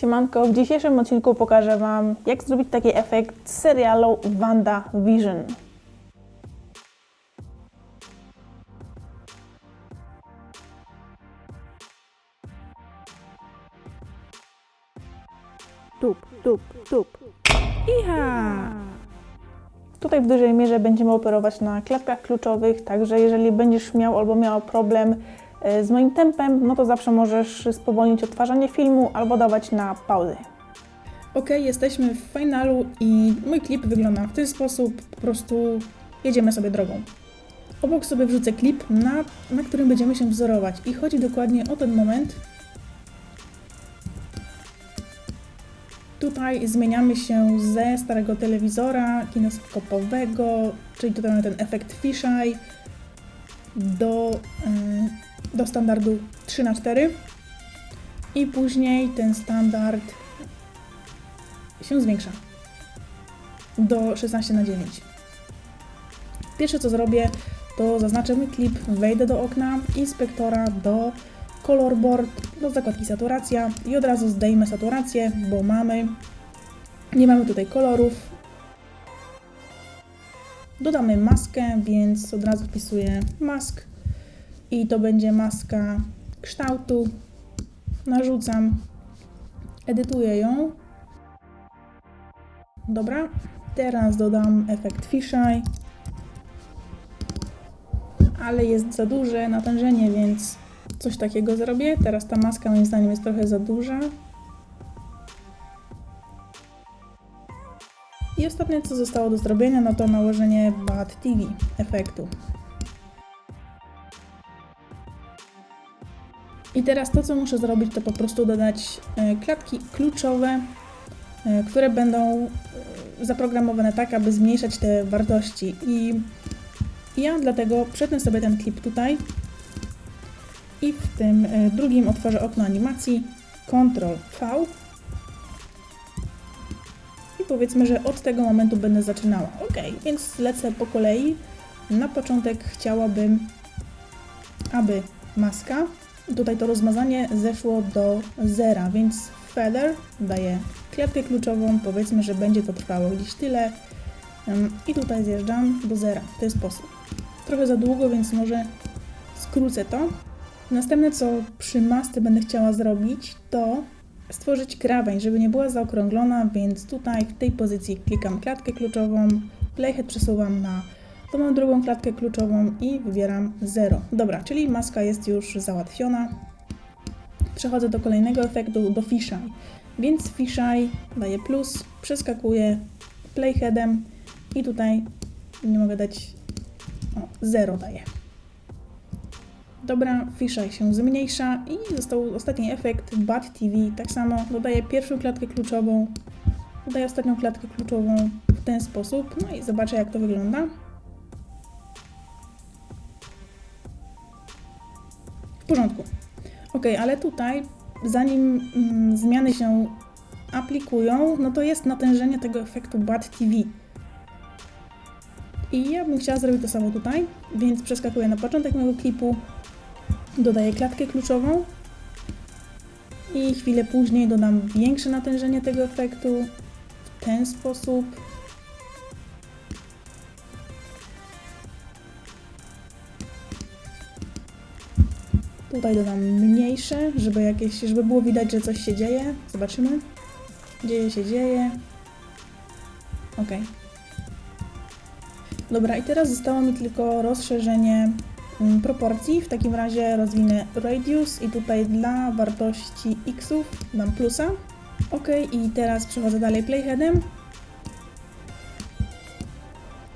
Siemanko, w dzisiejszym odcinku pokażę Wam, jak zrobić taki efekt z serialu Wanda Vision. tup, tup, tup. Iha! Tutaj w dużej mierze będziemy operować na klatkach kluczowych, także jeżeli będziesz miał albo miała problem z moim tempem, no to zawsze możesz spowolnić odtwarzanie filmu albo dawać na pauzę. Ok, jesteśmy w finalu i mój klip wygląda w ten sposób, po prostu jedziemy sobie drogą. Obok sobie wrzucę klip, na, na którym będziemy się wzorować i chodzi dokładnie o ten moment. Tutaj zmieniamy się ze starego telewizora kineskopowego, czyli tutaj mamy ten efekt fisheye, do, yy, do standardu 3x4 i później ten standard się zwiększa do 16 na 9. Pierwsze co zrobię, to zaznaczę mój klip, wejdę do okna, inspektora, do color board, do zakładki saturacja i od razu zdejmę saturację, bo mamy, nie mamy tutaj kolorów. Dodamy maskę, więc od razu wpisuję mask i to będzie maska kształtu. Narzucam, edytuję ją Dobra, teraz dodam efekt fisheye, ale jest za duże natężenie, więc coś takiego zrobię. Teraz ta maska moim zdaniem jest trochę za duża. I ostatnie co zostało do zrobienia, no to nałożenie Bad TV efektu. I teraz to co muszę zrobić to po prostu dodać e, klatki kluczowe e, które będą e, zaprogramowane tak, aby zmniejszać te wartości. I ja dlatego przetnę sobie ten klip tutaj i w tym drugim otworzę okno animacji Ctrl V i powiedzmy, że od tego momentu będę zaczynała. Ok, więc lecę po kolei. Na początek chciałabym, aby maska, tutaj to rozmazanie zeszło do zera, więc feather daję klatkę kluczową, powiedzmy, że będzie to trwało gdzieś tyle i tutaj zjeżdżam do zera w ten sposób. Trochę za długo, więc może skrócę to. Następne, co przy masce będę chciała zrobić, to stworzyć krawędź, żeby nie była zaokrąglona, więc tutaj w tej pozycji klikam klatkę kluczową, playhead przesuwam na tą drugą klatkę kluczową i wybieram 0. Dobra, czyli maska jest już załatwiona. Przechodzę do kolejnego efektu, do fisheye. Więc fisheye daję plus, przeskakuję playheadem i tutaj nie mogę dać o, 0 daję. Dobra, fisheye się zmniejsza i został ostatni efekt Bad TV. Tak samo dodaję pierwszą klatkę kluczową, dodaję ostatnią klatkę kluczową w ten sposób. No i zobaczę jak to wygląda. Porządku. Ok, ale tutaj, zanim mm, zmiany się aplikują, no to jest natężenie tego efektu Bad TV. I ja bym chciała zrobić to samo tutaj, więc przeskakuję na początek mojego klipu, dodaję klatkę kluczową i chwilę później dodam większe natężenie tego efektu w ten sposób. Tutaj dodam mniejsze, żeby jakieś, żeby było widać, że coś się dzieje. Zobaczymy. Dzieje się, dzieje. Ok. Dobra, i teraz zostało mi tylko rozszerzenie mm, proporcji. W takim razie rozwinę radius i tutaj dla wartości xów dam plusa. Ok, i teraz przechodzę dalej playheadem.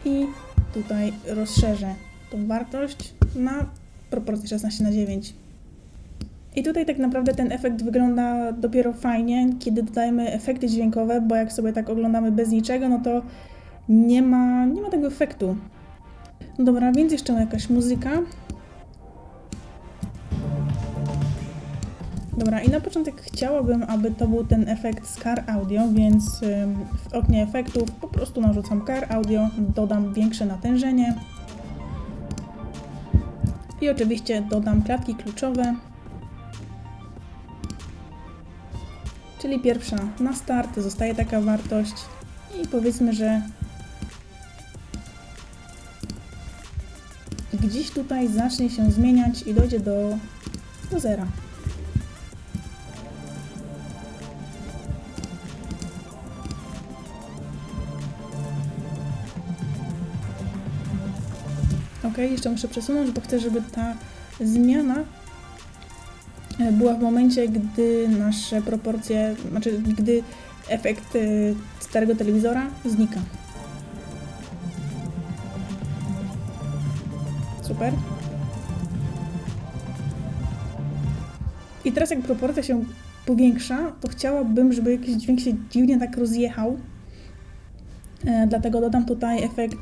I tutaj rozszerzę tą wartość na proporcję 16 na 9. I tutaj tak naprawdę ten efekt wygląda dopiero fajnie, kiedy dodajemy efekty dźwiękowe, bo jak sobie tak oglądamy bez niczego, no to nie ma, nie ma tego efektu. Dobra, więc jeszcze jakaś muzyka. Dobra, i na początek chciałabym, aby to był ten efekt z Car Audio, więc w oknie efektów po prostu narzucam Car Audio, dodam większe natężenie i oczywiście dodam klatki kluczowe, Czyli pierwsza na start zostaje taka wartość i powiedzmy, że gdzieś tutaj zacznie się zmieniać i dojdzie do, do zera. Ok, jeszcze muszę przesunąć, bo chcę, żeby ta zmiana była w momencie, gdy nasze proporcje, znaczy gdy efekt e, starego telewizora znika. Super. I teraz jak proporcja się powiększa, to chciałabym, żeby jakiś dźwięk się dziwnie tak rozjechał. E, dlatego dodam tutaj efekt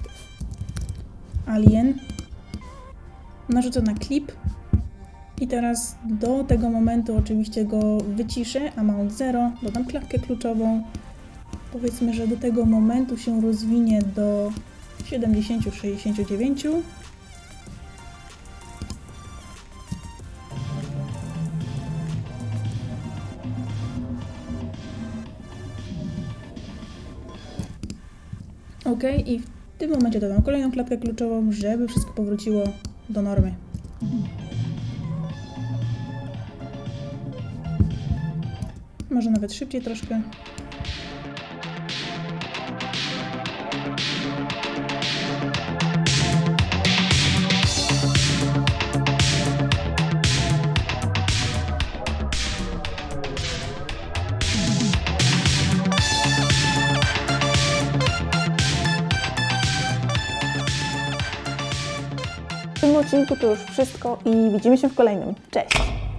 Alien. Narzucę na klip. I teraz do tego momentu oczywiście go wyciszę, amount 0, dodam klatkę kluczową. Powiedzmy, że do tego momentu się rozwinie do 70-69. Ok, i w tym momencie dodam kolejną klatkę kluczową, żeby wszystko powróciło do normy. Może nawet szybciej troszkę. W tym odcinku to już wszystko i widzimy się w kolejnym. Cześć!